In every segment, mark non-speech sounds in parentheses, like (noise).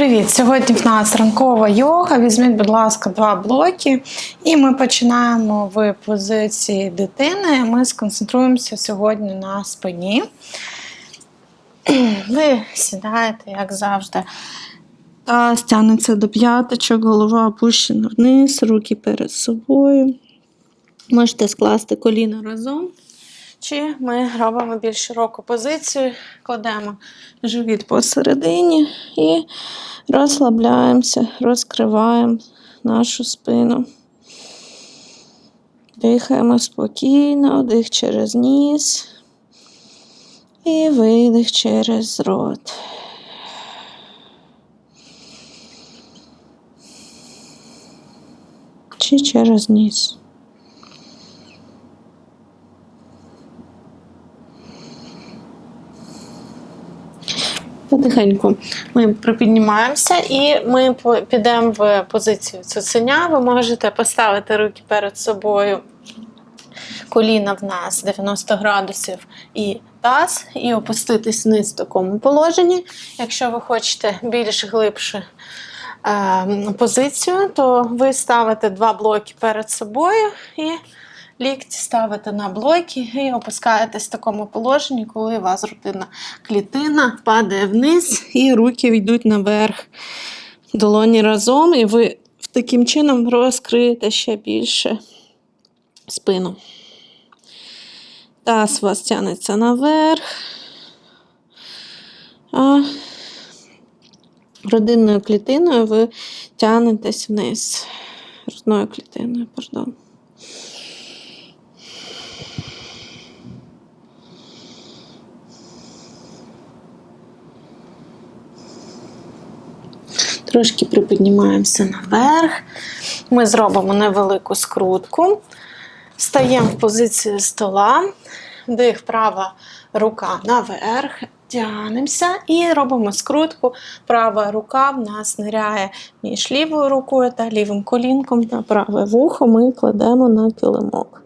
Привіт! Сьогодні в нас ранкова йога. Візьміть, будь ласка, два блоки. І ми починаємо в позиції дитини. Ми сконцентруємося сьогодні на спині. (clears throat) Ви сідаєте, як завжди. Таз тягнеться до п'яточок, голова опущена вниз, руки перед собою. Можете скласти коліна разом. Чи ми робимо більш широку позицію, кладемо живіт посередині і розслабляємося, розкриваємо нашу спину. Дихаємо спокійно, вдих через ніс і видих через рот. Чи через ніс. Потихеньку ми припіднімаємося і ми підемо в позицію цуценя. Ви можете поставити руки перед собою, коліна в нас 90 градусів і таз, і опуститись вниз в такому положенні. Якщо ви хочете більш глибше е, позицію, то ви ставите два блоки перед собою і лікті ставите на блоки і опускаєтесь в такому положенні, коли у вас грудина клітина падає вниз і руки йдуть наверх. Долоні разом, і ви таким чином розкриєте ще більше спину. Таз у вас тягнеться наверх. А родинною клітиною ви тягнетесь вниз. Грудною клітиною, пардон. Трошки припіднімаємося наверх. Ми зробимо невелику скрутку. Стаємо в позицію стола. Дих, права рука наверх. Тягнемося і робимо скрутку. Права рука в нас ниряє між лівою рукою та лівим колінком на праве вухо ми кладемо на килимок.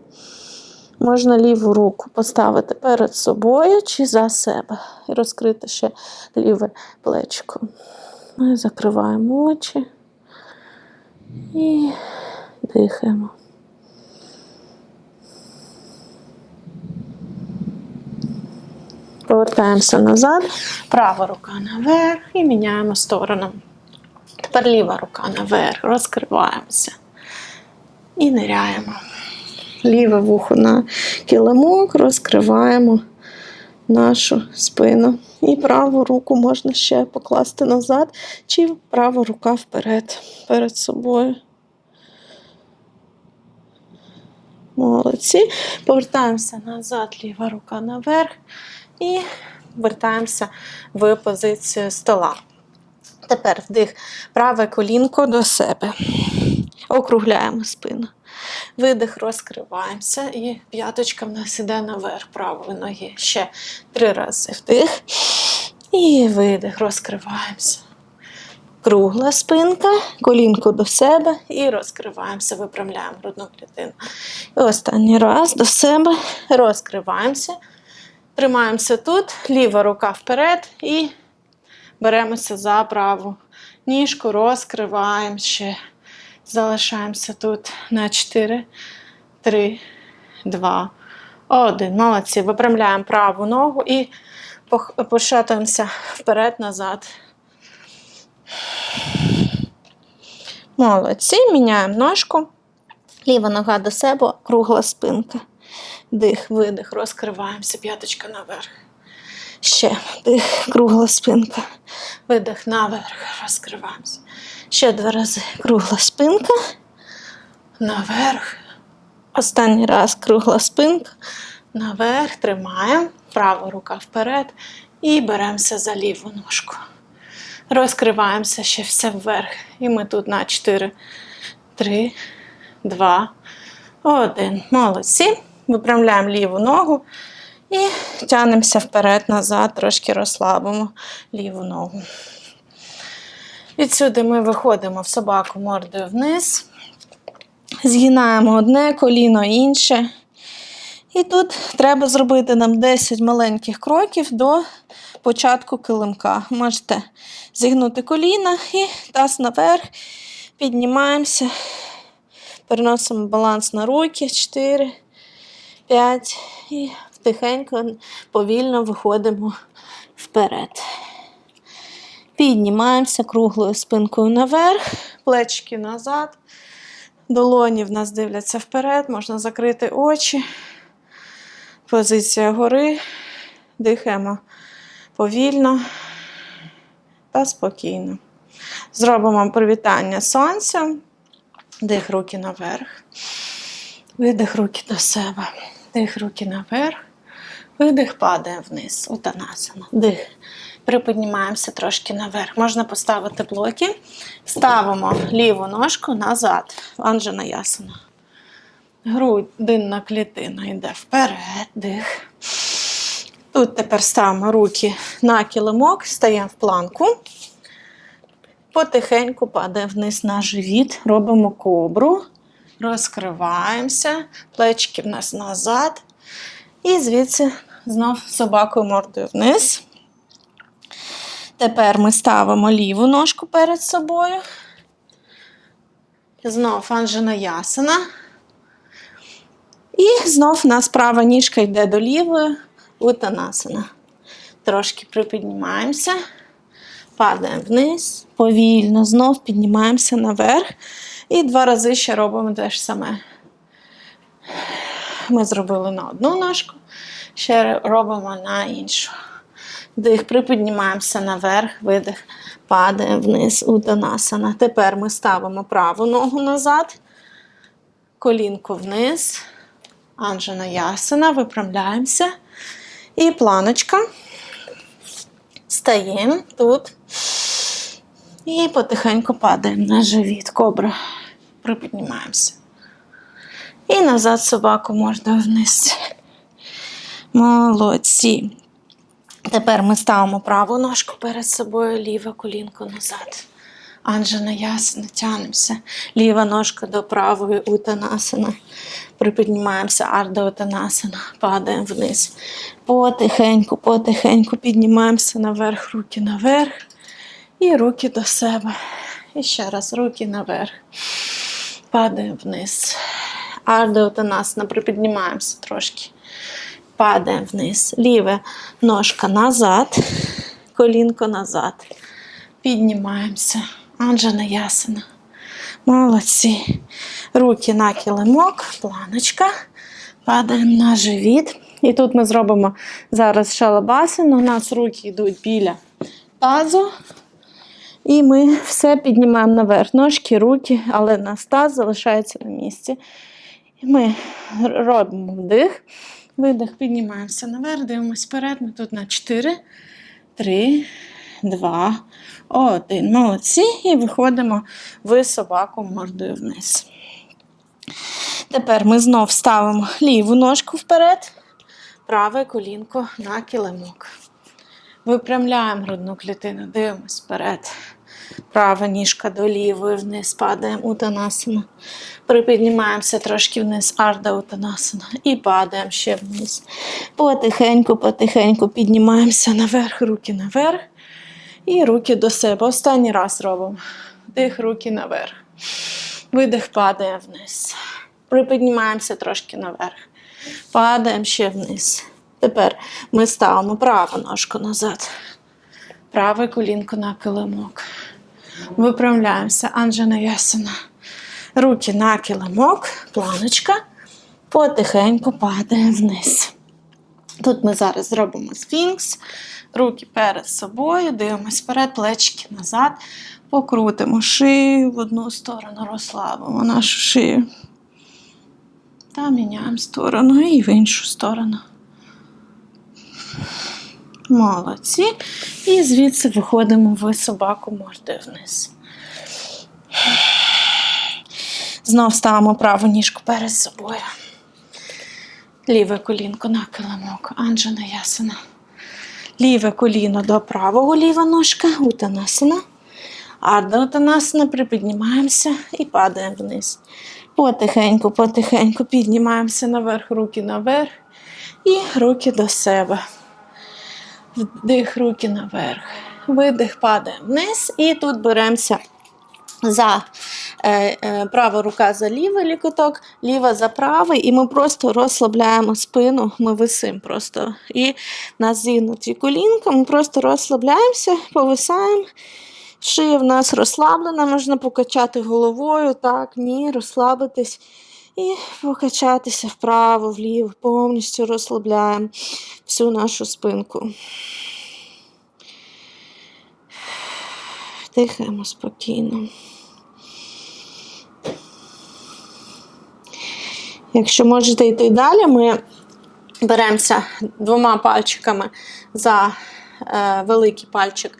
Можна ліву руку поставити перед собою чи за себе. І розкрити ще ліве плечко. Ми закриваємо очі і дихаємо. Повертаємося назад, права рука наверх і міняємо сторону. Тепер ліва рука наверх, розкриваємося і ниряємо. Ліве вухо на килимок, розкриваємо нашу спину. І праву руку можна ще покласти назад, чи права рука вперед перед собою. Молодці. Повертаємося назад, ліва рука наверх і вертаємося в позицію стола. Тепер вдих праве колінко до себе. Округляємо спину. Видих, розкриваємося, і п'яточка в нас іде наверх правої ноги. Ще три рази вдих. І видих, розкриваємося. Кругла спинка, колінко до себе і розкриваємося, випрямляємо грудну клітину. І останній раз до себе розкриваємося. Тримаємося тут, ліва рука вперед і беремося за праву ніжку, розкриваємо ще. Залишаємося тут на 4, 3, 2, 1. Молодці. Випрямляємо праву ногу і пошатуємося вперед-назад. Молодці. Міняємо ножку. Ліва нога до себе, кругла спинка. Дих, видих, розкриваємося, п'яточка наверх. Ще дих, кругла спинка. Видих наверх, розкриваємося. Ще два рази кругла спинка. Наверх. Останній раз кругла спинка. Наверх. Тримаємо. Права рука вперед. І беремося за ліву ножку. Розкриваємося ще все вверх. І ми тут на 4, 3, 2, 1. Молодці. Випрямляємо ліву ногу. І тягнемося вперед-назад, трошки розслабимо ліву ногу. Відсюди ми виходимо в собаку мордою вниз, згинаємо одне коліно інше. І тут треба зробити нам 10 маленьких кроків до початку килимка. Можете зігнути коліна і таз наверх. Піднімаємося. Переносимо баланс на руки. 4, 5. І тихенько, повільно виходимо вперед. Піднімаємося круглою спинкою наверх, плечки назад. Долоні в нас дивляться вперед, можна закрити очі. Позиція гори. Дихаємо повільно та спокійно. Зробимо привітання сонцем. Дих руки наверх. Видих руки до себе. Дих руки наверх. Видих падає вниз. Утанасана. Дих. Приподнімаємося трошки наверх. Можна поставити блоки. Ставимо ліву ножку назад. Анджана ясана. Грудинна клітина йде вперед. Дих. Тут тепер ставимо руки на килимок, стаємо в планку. Потихеньку падає вниз на живіт. Робимо кобру. Розкриваємося. Плечки в нас назад. І звідси знов собакою мордою вниз. Тепер ми ставимо ліву ножку перед собою. Знов анжена ясана. І знов у нас права ніжка йде до лівої, утанасана. Трошки припіднімаємося, падаємо вниз, повільно, знов піднімаємося наверх. І два рази ще робимо те ж саме. Ми зробили на одну ножку, ще робимо на іншу. Дих, припіднімаємося наверх, видих, падаємо вниз, утанасана. Тепер ми ставимо праву ногу назад, колінку вниз, анжена ясана, виправляємося. І планочка. Стаємо тут. І потихеньку падаємо на живіт. Кобра. Припіднімаємося. І назад собаку можна вниз. Молодці. Тепер ми ставимо праву ножку перед собою, ліве колінко назад. Анжена ясна, тянемося. Ліва ножка до правої утанасана. Припіднімаємося, арда утанасана. Падаємо вниз. Потихеньку, потихеньку піднімаємося наверх, руки наверх. І руки до себе. І ще раз руки наверх. Падаємо вниз. Арда утанасана. Припіднімаємося трошки. Падаємо вниз. Ліве ножка назад, колінко назад. Піднімаємося. Анджана ясана. Молодці. Руки на килимок, планочка. Падаємо на живіт. І тут ми зробимо зараз шалабасину. У нас руки йдуть біля тазу. І ми все піднімаємо наверх. Ножки, руки, але наш таз залишається на місці. І ми робимо вдих. Видих, піднімаємося наверх, дивимося вперед. Ми тут на 4, 3, 2, 1. Молодці. І виходимо в собаку мордою вниз. Тепер ми знов ставимо ліву ножку вперед, праве колінко на килимок. Випрямляємо грудну клітину, дивимось вперед. Права ніжка до лівої вниз падаємо утанасана. Припіднімаємося трошки вниз, арда утанасана. І падаємо ще вниз. Потихеньку, потихеньку піднімаємося наверх, руки наверх. І руки до себе. Останній раз робимо. Дих, руки наверх. Видих, падає вниз. Припіднімаємося трошки наверх. Падаємо ще вниз. Тепер ми ставимо праву ножку назад. Праве колінко на килимок. Виправляємося. Анджена ясана. Руки на килимок, планочка. Потихеньку падає вниз. Тут ми зараз зробимо сфінкс. Руки перед собою, дивимось вперед, плечики назад. Покрутимо шию в одну сторону, розслабимо нашу шию. Та міняємо сторону і в іншу сторону. Молодці. І звідси виходимо в собаку мордою вниз. Знов ставимо праву ніжку перед собою. Ліве колінко на килимок. Анджана ясана. Ліве коліно до правого ліва ножка. Утанасана. Арда утанасана. Припіднімаємося і падаємо вниз. Потихеньку, потихеньку піднімаємося наверх, руки наверх і руки до себе. Вдих, руки наверх. Видих, падаємо вниз. І тут беремося за е, е, права рука за лівий лікоток, ліва за правий, і ми просто розслабляємо спину, ми висимо просто. І в нас зігнуті колінка, ми просто розслабляємося, повисаємо. Шия в нас розслаблена, можна покачати головою, так, ні, розслабитись. І покачатися вправо, вліво, повністю розслабляємо всю нашу спинку. Дихаємо спокійно. Якщо можете йти далі, ми беремося двома пальчиками за великий пальчик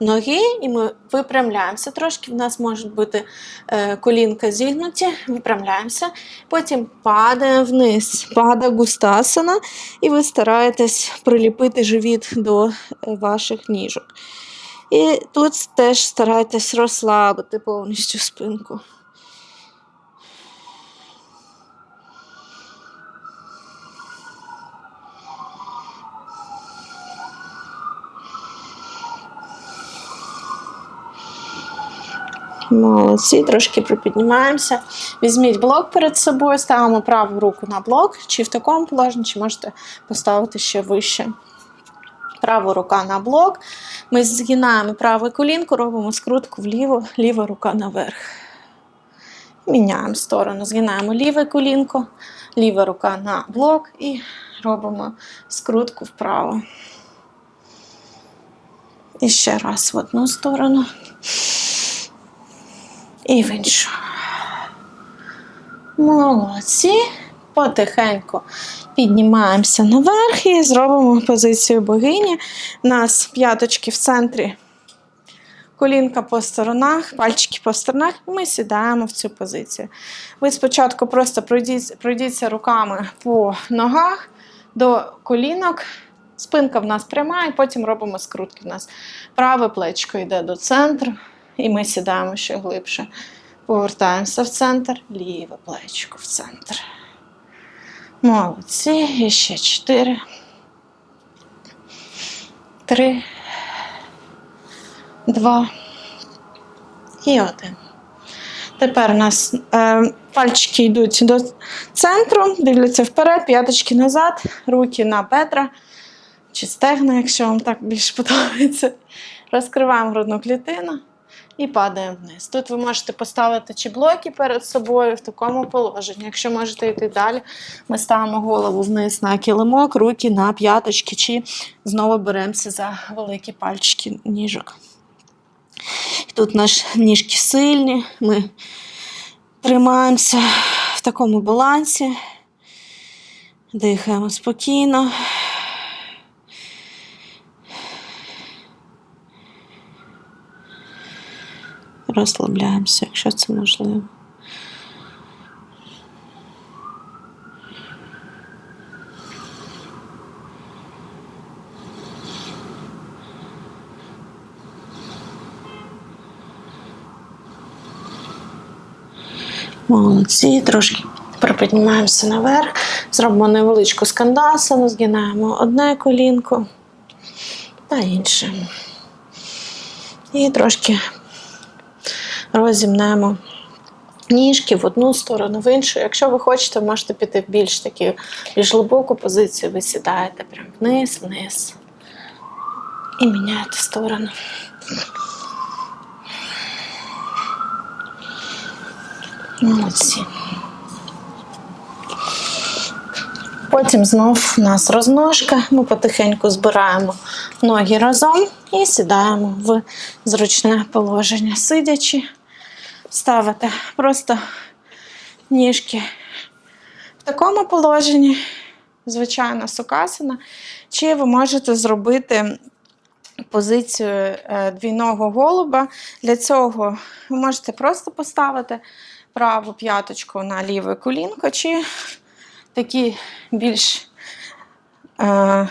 ноги, і ми випрямляємося трошки. В нас можуть бути е, колінка зігнуті, випрямляємося, потім падаємо вниз, пада густасана, і ви стараєтесь приліпити живіт до е, ваших ніжок. І тут теж старайтесь розслабити повністю спинку. Молодці, трошки припіднімаємося. Візьміть блок перед собою, ставимо праву руку на блок, чи в такому положенні, чи можете поставити ще вище. Права рука на блок. Ми згинаємо праве колінко, робимо скрутку вліво, ліва рука наверх. Міняємо сторону, згинаємо ліве колінко, ліва рука на блок і робимо скрутку вправо. І ще раз в одну сторону. І в іншу. Молодці. Потихеньку піднімаємося наверх і зробимо позицію богині. У нас п'яточки в центрі, колінка по сторонах, пальчики по сторонах, і ми сідаємо в цю позицію. Ви спочатку просто пройдіть, пройдіться руками по ногах до колінок. Спинка в нас пряма, і потім робимо скрутки. У нас праве плечко йде до центру, і ми сідаємо ще глибше. Повертаємося в центр, ліве плечко в центр. Молодці. І ще чотири. Три. Два. І один. Тепер у нас е, пальчики йдуть до центру, дивляться вперед, п'яточки назад, руки на бедра чи стегна, якщо вам так більше подобається. Розкриваємо грудну клітину і падаємо вниз. Тут ви можете поставити чи блоки перед собою в такому положенні. Якщо можете йти далі, ми ставимо голову вниз на килимок, руки на п'яточки, чи знову беремося за великі пальчики ніжок. Тут наші ніжки сильні, ми тримаємося в такому балансі, дихаємо спокійно. Розслабляємося, якщо це можливо. Молодці, трошки припіднімаємося наверх, зробимо невеличку скандасану, згинаємо одне колінко та інше. І трошки розімнемо ніжки в одну сторону, в іншу. Якщо ви хочете, можете піти в більш таку більш глибоку позицію, ви сідаєте прям вниз, вниз. І міняєте сторону. Молодці. Потім знов у нас розножка. Ми потихеньку збираємо ноги разом і сідаємо в зручне положення. Сидячи, ставите просто ніжки в такому положенні, звичайно, сукасана. Чи ви можете зробити позицію е, двійного голуба. Для цього ви можете просто поставити праву п'яточку на ліве колінко, чи такий більш е,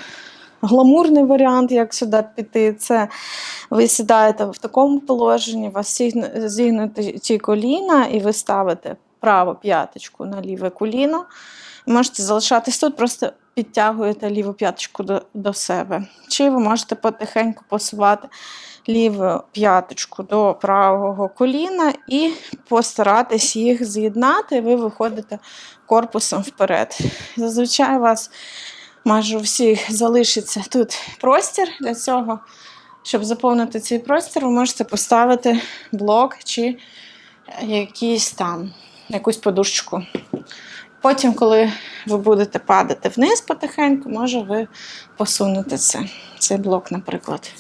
гламурний варіант, як сюди піти. Це ви сідаєте в такому положенні, у вас зігну- зігнуті ті коліна, і ви ставите праву п'яточку на ліве коліно. Можете залишатись тут, просто підтягуєте ліву п'яточку до, до себе. Чи ви можете потихеньку посувати ліву п'яточку до правого коліна і постаратись їх з'єднати, ви виходите корпусом вперед. Зазвичай у вас майже у всіх залишиться тут простір для цього. Щоб заповнити цей простір, ви можете поставити блок чи якийсь там, якусь подушечку. Потім, коли ви будете падати вниз потихеньку, може ви посунете це, цей блок, наприклад.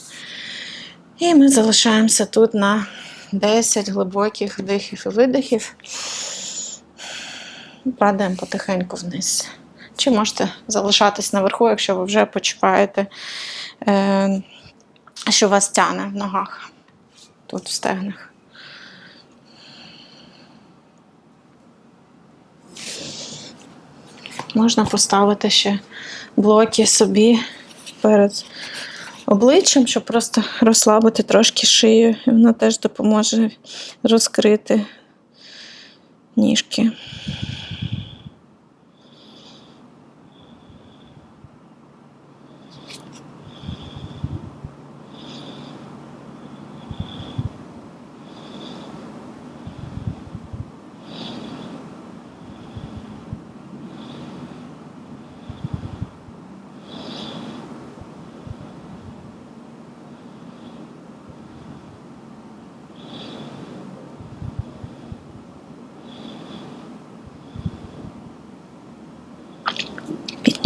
І ми залишаємося тут на 10 глибоких вдихів і видихів. Падаємо потихеньку вниз. Чи можете залишатись наверху, якщо ви вже почуваєте, е, що вас тягне в ногах, тут в стегнах. Можна поставити ще блоки собі перед обличчям, щоб просто розслабити трошки шию. І Вона теж допоможе розкрити ніжки.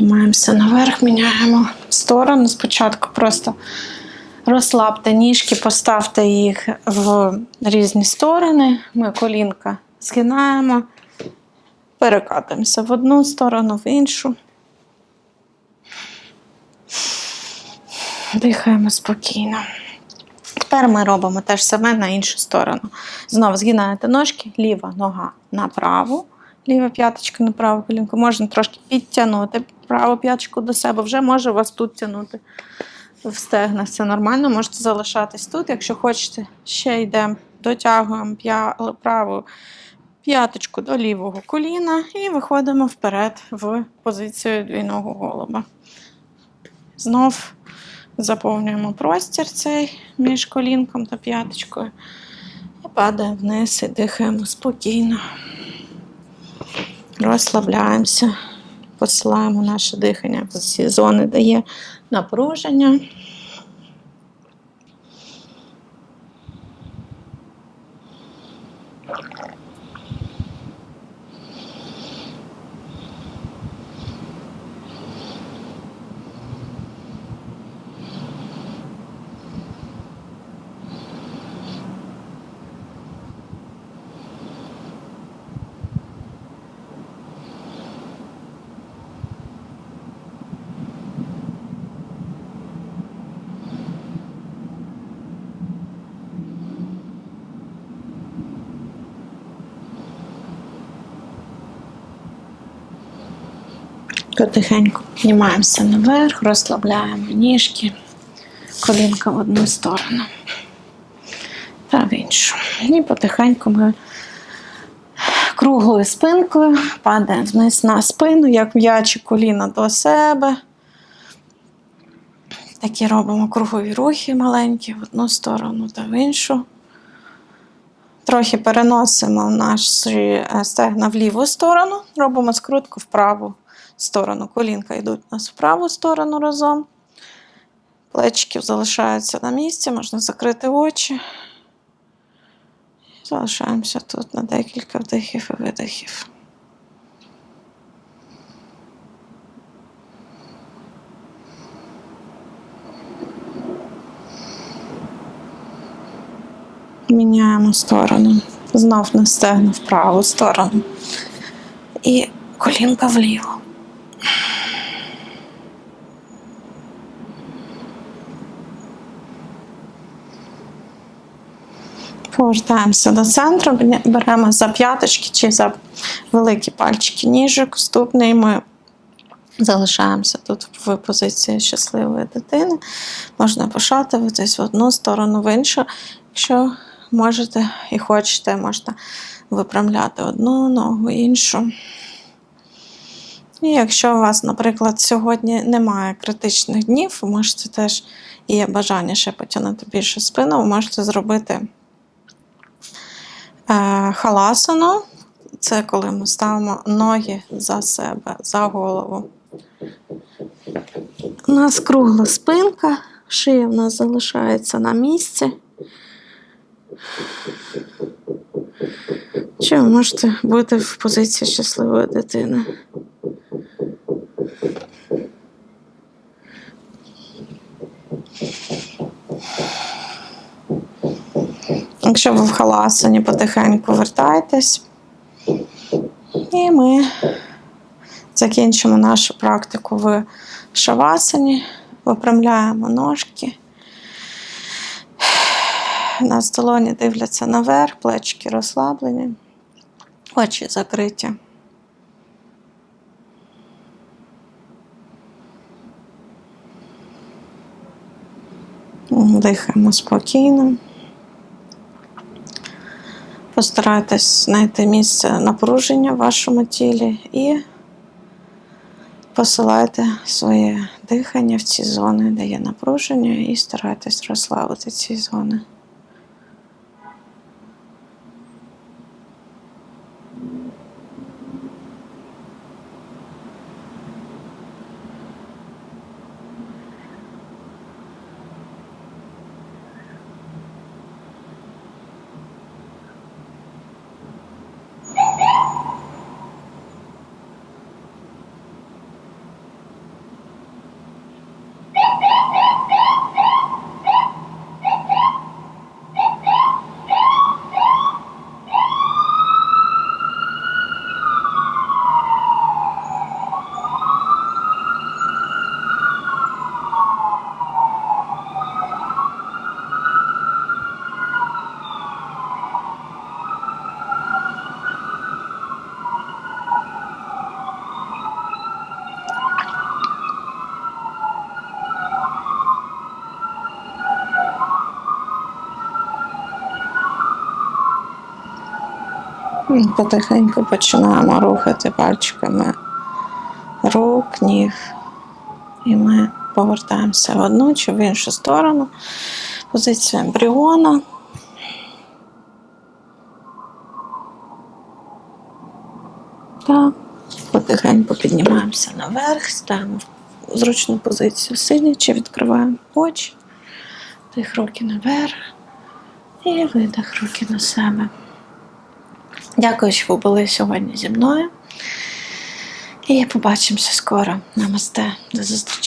Піднімаємося наверх, міняємо сторону. Спочатку просто розслабте ніжки, поставте їх в різні сторони. Ми колінка згинаємо, перекатуємося в одну сторону, в іншу. Дихаємо спокійно. Тепер ми робимо те ж саме на іншу сторону. Знову згинаєте ножки, ліва нога на праву, ліва п'яточка на праву колінку. Можна трошки підтягнути праву п'яточку до себе. Вже може вас тут тягнути в стегнах. Це нормально, можете залишатись тут. Якщо хочете, ще йдемо, дотягуємо праву п'яточку до лівого коліна і виходимо вперед в позицію двійного голуба. Знов заповнюємо простір цей між колінком та п'яточкою. І падаємо вниз і дихаємо спокійно. Розслабляємося, посилаємо наше дихання в ці зони, де є напруження. Потихеньку піднімаємося наверх, розслабляємо ніжки, колінка в одну сторону та в іншу. І потихеньку ми круглою спинкою падаємо вниз на спину, як м'ячі коліна до себе. Такі робимо кругові рухи маленькі в одну сторону та в іншу. Трохи переносимо наші е, стегна в ліву сторону, робимо скрутку в праву сторону. Колінка йдуть у нас в праву сторону разом. Плечики залишаються на місці, можна закрити очі. Залишаємося тут на декілька вдихів і видихів. Міняємо сторону. Знов на стегну в праву сторону. І колінка вліво. Повертаємося до центру, беремо за п'яточки чи за великі пальчики ніжок, ступний. Ми залишаємося тут в позиції щасливої дитини. Можна пошатуватись в одну сторону, в іншу. Якщо можете і хочете, можна випрямляти одну ногу, іншу. І якщо у вас, наприклад, сьогодні немає критичних днів, ви можете теж є бажання ще потягнути більше спину, ви можете зробити е, халасану. Це коли ми ставимо ноги за себе, за голову. У нас кругла спинка, шия в нас залишається на місці. Чи ви можете бути в позиції щасливої дитини? Якщо ви в халасані, потихеньку вертайтесь. І ми закінчимо нашу практику в шавасані, випрямляємо ножки. На столоні дивляться наверх, плечики розслаблені, очі закриті. Дихаємо спокійно. Постарайтесь знайти місце напруження в вашому тілі і посилайте своє дихання в ці зони, де є напруження, і старайтесь розслабити ці зони. Потихеньку починаємо рухати пальчиками рук, ніг. І ми повертаємося в одну чи в іншу сторону. Позиція ембріона. Так. Потихеньку піднімаємося наверх, ставимо зручну позицію сидячи, відкриваємо очі, тих руки наверх і видих руки на себе. Дякую, що ви були сьогодні зі мною. І побачимося скоро. Намасте. До зустрічі.